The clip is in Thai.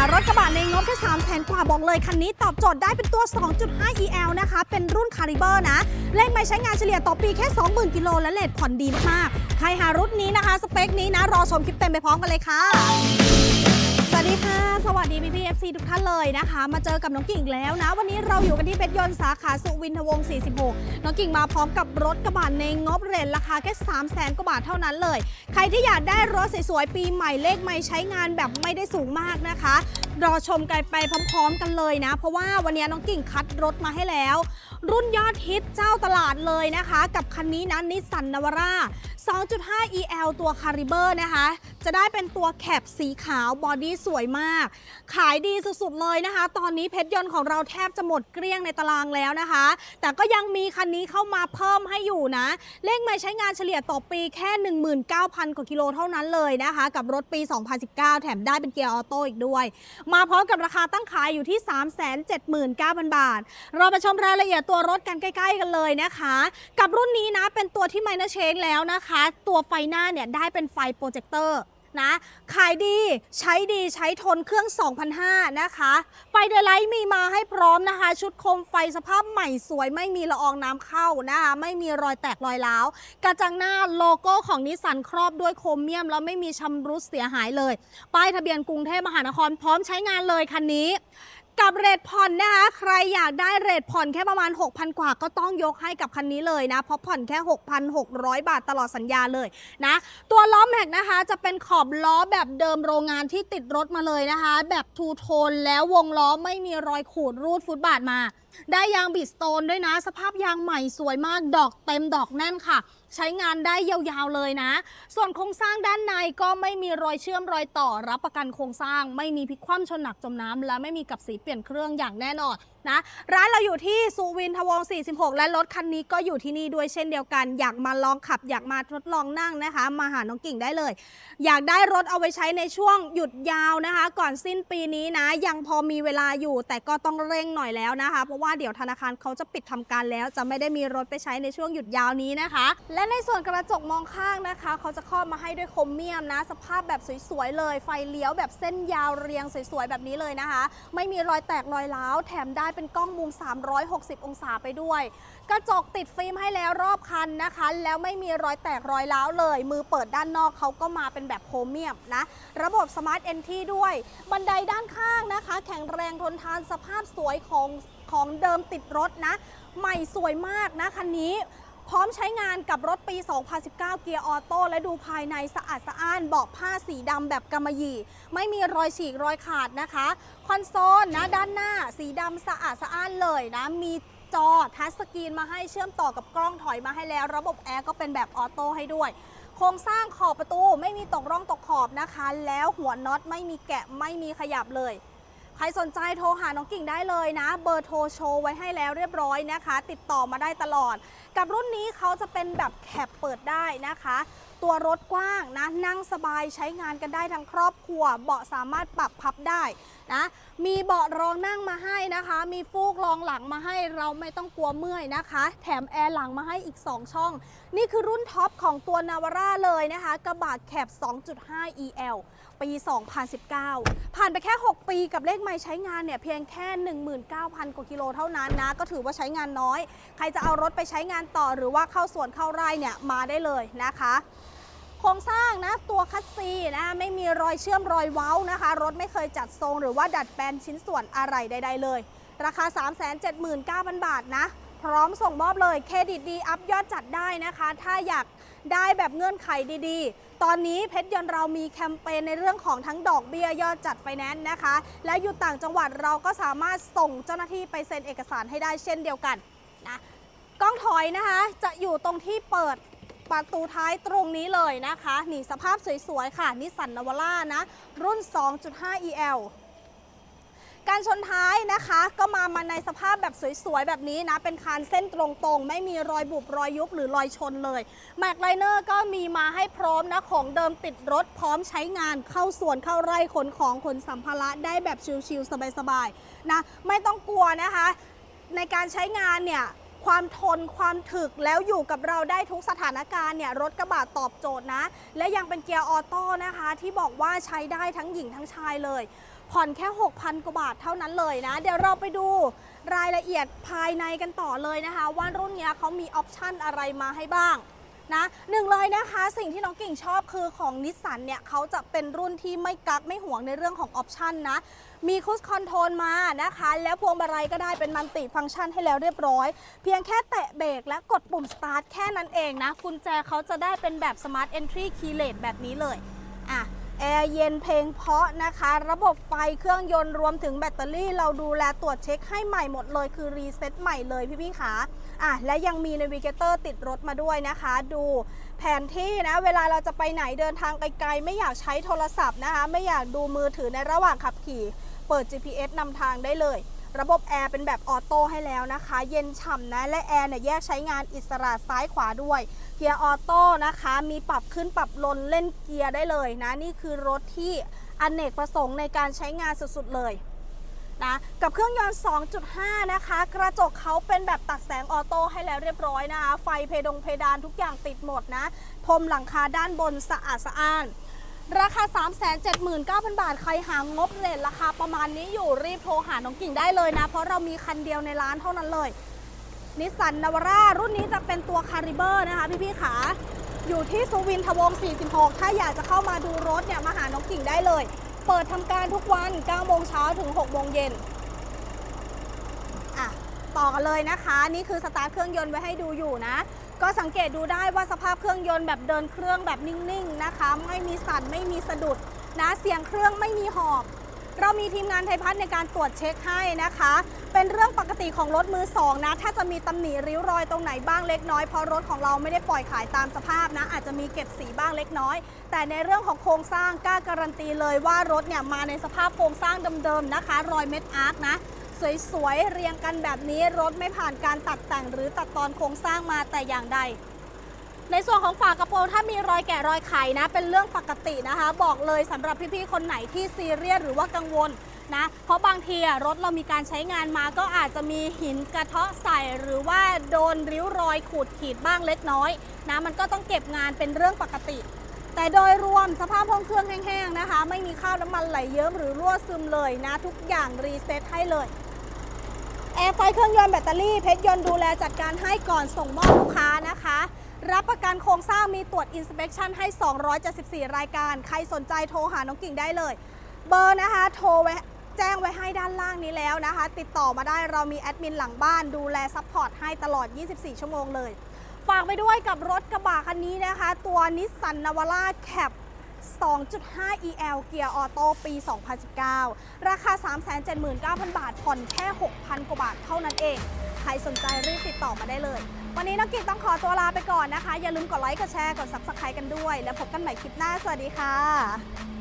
ารถกระบะในงบแค่3 0 0แสนกว่าบอกเลย คันนี้ตอบโจทย์ได้เป็นตัว 2.5 EL นะคะ เป็นรุ่นคาริเบอร์นะ เลขไม่ใช้งานเฉลี่ยต่อปีแค่ 20,000 กิโลและเลทผ่อนดีมากๆ ใครหารุ่นนี้นะคะ สเปคนี้นะ รอชมคลิปเต็มไปพร้อมกันเลยค่ะ สดีค่ะสวัสดีพี่พีเอฟซีทุกท่านเลยนะคะ มาเจอกับน้องกิ่งแล้วนะ วันนี้เราอยู่กันที่เพชรยนต์สาขาสุวินทวงศ์46 น้องกิ่งมาพร้อมกับรถกระบะในงบเรนราคาแค่3 0 0แสนกว่าบาทเท่านั้นเลย ใครที่อยากได้รถสวยๆปีใหม่เลขไม่ใช้งานแบบไม่ได้สูงมากนะคะ รอชมกันไปพร้อมๆกันเลยนะ เพราะว่าวันนี้น้องกิ่งคัดรถมาให้แล้ว รุ่นยอดฮิตเจ้าตลาดเลยนะคะ กับคันนี้นะนิสสันนาวาร่า2.5 EL ตัวคาริเบอร์นะคะ จะได้เป็นตัวแคปสีขาวบอดี้สวยมากขายดีสุดๆเลยนะคะ ตอนนี้เพชรยนต์ของเราแทบจะหมดเกลี้ยงในตารางแล้วนะคะ แต่ก็ยังมีคันนี้เข้ามาเพิ่มให้อยู่นะ เลขไม่ใช้งานเฉลี่ยต่อปีแค่ 19,000 กว่ากิโลเท่านั้นเลยนะคะ กับรถปี 2019 แถมได้เป็นเกียร์ออโต้อีกด้วย มาพร้อมกับราคาตั้งขายอยู่ที่ 379,000 บาท เรามาชมรายละเอียดตัวรถกันใกล้ ๆ กันเลยนะคะ กับรุ่นนี้นะเป็นตัวที่ไมเนอร์เชงแล้วนะคะ ตัวไฟหน้าเนี่ยได้เป็นไฟโปรเจคเตอร์ นะขายดีใช้ดีใช้ทนเครื่อง 2,500 นะคะ ไฟเดลไลท์มีมาให้พร้อมนะคะ ชุดโคมไฟสภาพใหม่สวย ไม่มีละอองน้ำเข้านะคะ ไม่มีรอยแตกรอยร้าว กระจังหน้าโลโก้ของนิสสันครอบด้วยโครเมียม แล้วไม่มีชำรุดเสียหายเลย ป้ายทะเบียนกรุงเทพมหานครพร้อมใช้งานเลยคันนี้ กับเรทผ่อนนะคะใครอยากได้เรทผ่อนแค่ประมาณ 6,000 กว่าก็ต้องยกให้กับคันนี้เลยนะ เพราะผ่อนแค่ 6,600 บาทตลอดสัญญาเลยนะ ตัวล้อแม็กนะคะ จะเป็นขอบล้อแบบเดิมโรงงานที่ติดรถมาเลยนะคะ แบบทูโทนแล้ววงล้อไม่มีรอยขูดรูดฟุตบาทมาได้ยางบิดสโตนด้วยนะ สภาพยางใหม่สวยมากดอกเต็มดอกแน่นค่ะ ใช้งานได้ยาวๆเลยนะ ส่วนโครงสร้างด้านในก็ไม่มีรอยเชื่อมรอยต่อรับประกันโครงสร้าง ไม่มีพลิกคว่ำชนหนักจมน้ำและไม่มีกับสีเปลี่ยนเครื่องอย่างแน่นอนนะร้านเราอยู่ที่สุวินทวง 46 และรถคันนี้ก็อยู่ที่นี่ด้วยเช่นเดียวกัน อยากมาลองขับ อยากมาทดลองนั่งนะคะ มาหาน้องกิ่งได้เลย อยากได้รถเอาไว้ใช้ในช่วงหยุดยาวนะคะ ก่อนสิ้นปีนี้นะ ยังพอมีเวลาอยู่ แต่ก็ต้องเร่งหน่อยแล้วนะคะ เพราะว่าเดี๋ยวธนาคารเขาจะปิดทำการแล้ว จะไม่ได้มีรถไปใช้ในช่วงหยุดยาวนี้นะคะ และในส่วนกระจกมองข้างนะคะ เขาจะครอบมาให้ด้วยโครเมียมนะ สภาพแบบสวยๆเลย ไฟเลี้ยวแบบเส้นยาวเรียงสวยๆแบบนี้เลยนะคะ ไม่มีรอยแตกรอยร้าวแถมได้เป็นกล้องมุม 360 องศาไปด้วย กระจกติดฟิล์มให้แล้วรอบคันนะคะ แล้วไม่มีรอยแตกรอยร้าวเลย มือเปิดด้านนอกเขาก็มาเป็นแบบโครเมียมนะ ระบบสมาร์ทเอนทีด้วย บันไดด้านข้างนะคะ แข็งแรงทนทานสภาพสวยของของเดิมติดรถนะ ใหม่สวยมากนะคันนี้ พร้อมใช้งานกับรถปี 2019 เกียร์ออโต้และดูภายในสะอาดสะอ้านเบาะผ้าสีดำแบบกำมะหยี่ ไม่มีรอยฉีกรอยขาดนะคะ คอนโซลนะด้านหน้าสีดำสะอาดสะอ้านเลยนะ มีจอทัชสกรีนมาให้เชื่อมต่อกับกล้องถอยมาให้แล้ว ระบบแอร์ก็เป็นแบบออโต้ให้ด้วยโครงสร้างขอบประตูไม่มีตกร่องตกขอบนะคะ แล้วหัวน็อตไม่มีแกะไม่มีขยับเลย ครสนใจโทรหาน้องกิ่งได้เลยนะ เบอร์โทรโชว์ไว้ให้แล้วเรียบร้อยนะคะ ติดต่อมาได้ตลอด กับรุ่นนี้เขาจะเป็นแบบแคปเปิดได้นะคะ ตัวรถกว้างนะ นั่งสบายใช้งานกันได้ทั้งครอบครัว เบาะสามารถปรับพับได้นะมีเบาะรองนั่งมาให้นะคะ มีฟูกรองหลังมาให้เราไม่ต้องกลัวเมื่อยนะคะ แถมแอร์หลังมาให้อีก 2 ช่อง นี่คือรุ่นท็อปของตัวนาวาร่าเลยนะคะ กระบะแคป2.5 EL ปี 2019 ผ่านไปแค่ 6 ปีกับเลขไม่ใช้งานเนี่ยเพียงแค่ 19,000 กว่ากิโลเท่านั้นนะ ก็ถือว่าใช้งานน้อย ใครจะเอารถไปใช้งานต่อหรือว่าเข้าสวนเข้าไร่เนี่ยมาได้เลยนะคะโครงสร้างนะตัวคัสซีนะไม่มีรอยเชื่อมรอยเว้านะคะ รถไม่เคยจัดทรงหรือว่าดัดแปลงชิ้นส่วนอะไรใด ๆ เลย ราคา 379,000 บาทนะ พร้อมส่งมอบเลยเครดิตดีอัพยอดจัดได้นะคะ ถ้าอยากได้แบบเงื่อนไขดีๆ ตอนนี้เพชรยนต์เรามีแคมเปญในเรื่องของทั้งดอกเบี้ยยอดจัดไฟแนนซ์นะคะ และอยู่ต่างจังหวัดเราก็สามารถส่งเจ้าหน้าที่ไปเซ็นเอกสารให้ได้เช่นเดียวกันนะกล้องถอยนะคะ จะอยู่ตรงที่เปิดประตูท้ายตรงนี้เลยนะคะ นี่สภาพสวยๆ ค่ะ นิสสันนาวาร่านะ รุ่น 2.5 EL ารชนท้ายนะคะ ก็มามาในสภาพแบบสวยๆ แบบนี้นะ เป็นคานเส้นตรงๆ ไม่มีรอยบุบรอยยุบหรือรอยชนเลยแม็กไลเนอร์ก็มีมาให้พร้อมนะ ของเดิมติดรถพร้อมใช้งานเข้าสวนเข้าไร่ขนของขนสัมภาระได้แบบชิลๆสบายๆนะไม่ต้องกลัวนะคะ ในการใช้งานเนี่ยความทนความถึกแล้วอยู่กับเราได้ทุกสถานการณ์เนี่ยรถกระบะตอบโจทย์นะ และยังเป็นเกียร์ออโต้นะคะ ที่บอกว่าใช้ได้ทั้งหญิงทั้งชายเลย ผ่อนแค่ 6,000 กว่าบาทเท่านั้นเลยนะ เดี๋ยวเราไปดูรายละเอียดภายในกันต่อเลยนะคะ ว่ารุ่นนี้เขามีออปชันอะไรมาให้บ้างนะหนึ่งเลยนะคะสิ่งที่น้องกิ่งชอบคือของนิสสันเนี่ยเขาจะเป็นรุ่นที่ไม่กักไม่ห่วงในเรื่องของออปชันนะ มีคุชคอนโทรลมานะคะ แล้วพวงมาลัยก็ได้เป็นมัลติฟังก์ชันให้แล้วเรียบร้อย เพียงแค่แตะเบรกและกดปุ่มสตาร์ทแค่นั้นเองนะกุญแจเขาจะได้เป็นแบบ Smart Entry Keyless แบบนี้เลยอะ แอร์เย็นเพลงเพาะนะคะ ระบบไฟเครื่องยนต์รวมถึงแบตเตอรี่ เราดูแลตรวจเช็คให้ใหม่หมดเลย คือรีเซ็ตใหม่เลยพี่พี่ขาอะและยังมีน a วิเกเตอร์ติดรถมาด้วยนะคะ ดูแผนที่นะ เวลาเราจะไปไหนเดินทางไกลๆ ไม่อยากใช้โทรศัพท์นะคะ ไม่อยากดูมือถือในระหว่างขับขี่ เปิด GPS นำทางได้เลย ระบบแอร์เป็นแบบออโต้ให้แล้วนะคะ เย็นฉ่ำนะ และแอร์เนี่ยแยกใช้งานอิสระซ้ายขวาด้วยเกียร์ออโต้นะคะ มีปรับขึ้นปรับลนเล่นเกียร์ได้เลยนะ นี่คือรถที่อเนกประสงค์ในการใช้งานสุดๆเลยนะกับเครื่องยนต์ 2.5 นะคะ กระจกเขาเป็นแบบตัดแสงออโต้ให้แล้วเรียบร้อยนะคะ ไฟเพดงเพดานทุกอย่างติดหมดนะ พรมหลังคาด้านบนสะอาดสะอ้าน ราคา 379,000 บาท ใครหางบเลทราคาประมาณนี้อยู่รีบโทรหาน้องกิ่งได้เลยนะ เพราะเรามีคันเดียวในร้านเท่านั้นเลยนิสสันนาวาร่ารุ่นนี้จะเป็นตัวคาริเบอร์นะคะพี่ๆขาอยู่ที่สุวินทวงศ์46 ถ้าอยากจะเข้ามาดูรถเนี่ยมาหาน้องกิ่งได้เลย เปิดทำการทุกวัน 9 โมงเช้าถึง 6 โมงเย็นอะต่อกันเลยนะคะ นี่คือสตาร์ทเครื่องยนต์ไว้ให้ดูอยู่นะ ก็สังเกตดูได้ว่าสภาพเครื่องยนต์แบบเดินเครื่องแบบนิ่งๆนะคะ ไม่มีสั่นไม่มีสะดุดนะเสียงเครื่องไม่มีหอบ เรามีทีมงานไทยพัฒน์ในการตรวจเช็คให้นะคะ เป็นเรื่องปกติของรถมือสองนะ ถ้าจะมีตำหนิริ้วรอยตรงไหนบ้างเล็กน้อยเพราะรถของเราไม่ได้ปล่อยขายตามสภาพนะ อาจจะมีเก็บสีบ้างเล็กน้อย แต่ในเรื่องของโครงสร้างกล้าการันตีเลยว่ารถเนี่ยมาในสภาพโครงสร้างเดิมๆนะคะ รอยเม็ดอาร์คนะ สวยๆ เรียงกันแบบนี้รถไม่ผ่านการตัดแต่งหรือตัดตอนโครงสร้างมาแต่อย่างใด ในส่วนของฝากระโปรงถ้ามีรอยแกะรอยไขนะ เป็นเรื่องปกตินะคะ บอกเลยสำหรับพี่ๆคนไหนที่ซีเรียสหรือว่ากังวลนะเพราะบางทีรถเรามีการใช้งานมาก็อาจจะมีหินกระเทาะใส่หรือว่าโดนริ้วรอยขูดขีดบ้างเล็กน้อยนะมันก็ต้องเก็บงานเป็นเรื่องปกติ แต่โดยรวมสภาพห้องเครื่องแห้งๆนะคะ ไม่มีข้าวน้ำมันไหลเยิ้มหรือรั่วซึมเลยนะ ทุกอย่างรีเซ็ตให้เลย แอร์ไฟเครื่องยนต์แบตเตอรี่เพชรยนต์ดูแลจัดการให้ก่อนส่งมอบลูกค้านะคะ รับประกันโครงสร้างมีตรวจ inspection ให้ 274 รายการ ใครสนใจโทรหาน้องกิ่งได้เลย เบอร์นะคะโทรไว้แจ้งไว้ให้ด้านล่างนี้แล้วนะคะ ติดต่อมาได้เรามีแอดมินหลังบ้านดูแลซัพพอร์ตให้ตลอด 24 ชั่วโมงเลย ฝากไปด้วยกับรถกระบะคันนี้นะคะ ตัวนิสสันนาวาร่าแคป 2.5 EL เกียร์ออโต้ปี 2019 ราคา 379,000 บาท ผ่อนแค่ 6,000 กว่าบาทเท่านั้นเอง ใครสนใจรีบติดต่อมาได้เลย วันนี้นักกิจต้องขอตัวลาไปก่อนนะคะ อย่าลืมกดไลค์ กดแชร์ กด Subscribe กันด้วย แล้วพบกันใหม่คลิปหน้า สวัสดีค่ะ